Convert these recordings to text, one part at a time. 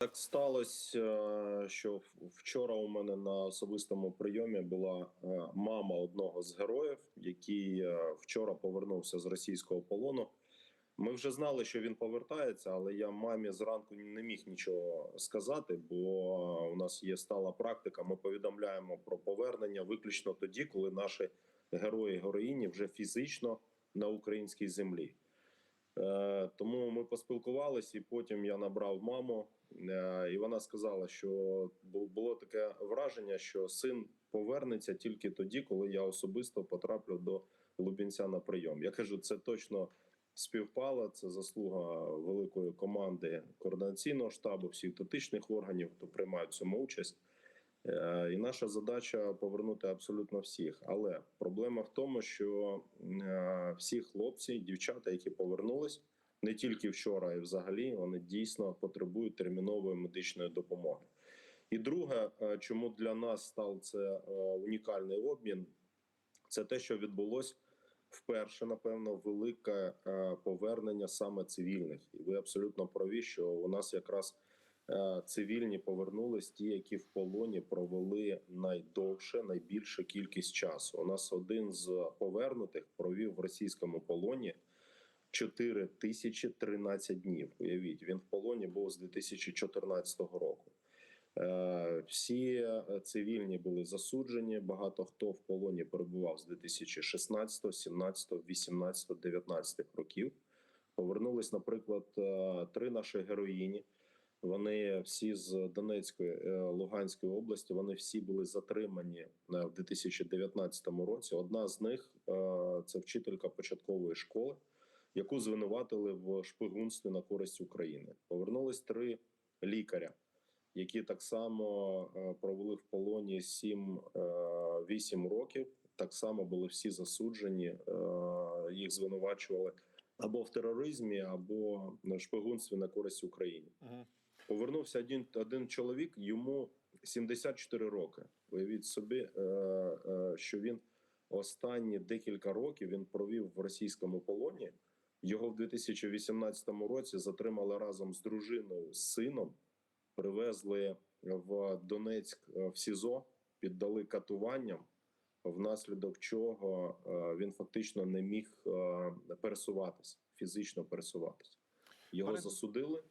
Так сталося, е, що вчора у мене на особистому прийомі була е, мама одного з героїв, який е, вчора повернувся з російського полону. Ми вже знали, що він повертається, але я мамі зранку не міг нічого сказати, бо у нас є стала практика. Ми повідомляємо про повернення виключно тоді, коли наші герої героїні вже фізично на українській землі. Е, Тому ми поспілкувалися, і потім я набрав маму, е, і вона сказала, що було таке враження, що син повернеться тільки тоді, коли я особисто потраплю до Лубінця на прийом. Я кажу, це точно співпало. Це заслуга великої команди координаційного штабу, всіх дотичних органів, хто приймають в цьому участь. Е, І наша задача повернути абсолютно всіх. Але проблема в тому, що е, всі хлопці, дівчата, які повернулись не тільки вчора, й взагалі, вони дійсно потребують термінової медичної допомоги. І друге, е, чому для нас став це унікальний обмін, це те, що відбулось вперше, напевно, велике повернення саме цивільних. І ви абсолютно праві, що у нас якраз цивільні повернулись, ті, які в полоні провели найдовше, найбільшу кількість часу. У нас один з повернутих провів в російському полоні 4 тисячі 13 днів. Уявіть, він в полоні був з 2014 року. Е, Всі е, цивільні були засуджені. Багато хто в полоні перебував з 2016, 17, 18, 19 років. Повернулись, наприклад, е, три наші героїні. Вони всі з Донецької е, Луганської області. Вони всі були затримані е, в 2019 році. Одна з них е, це вчителька початкової школи, яку звинуватили в шпигунстві на користь України. Повернулись три лікаря, які так само провели в полоні 7-8 років. Так само були всі засуджені. Їх звинувачували або в тероризмі, або на шпигунстві на користь України. Мгм. Повернувся один, один чоловік, йому 74 роки. Уявіть собі, е, е, що він останні декілька років він провів в російському полоні. Його в 2018 році затримали разом з дружиною, з сином, привезли в Донецьк е, в СІЗО, піддали катуванням, внаслідок чого він фактично не міг пересуватися, фізично пересуватися. Його Пане- засудили.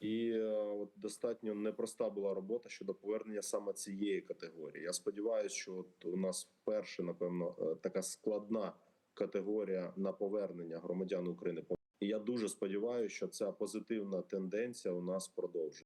І е, от достатньо непроста була робота щодо повернення саме цієї категорії. Я сподіваюся, що от у нас вперше, напевно, е, така складна категорія на повернення громадян України. І я дуже сподіваюся, що ця позитивна тенденція у нас продовжується.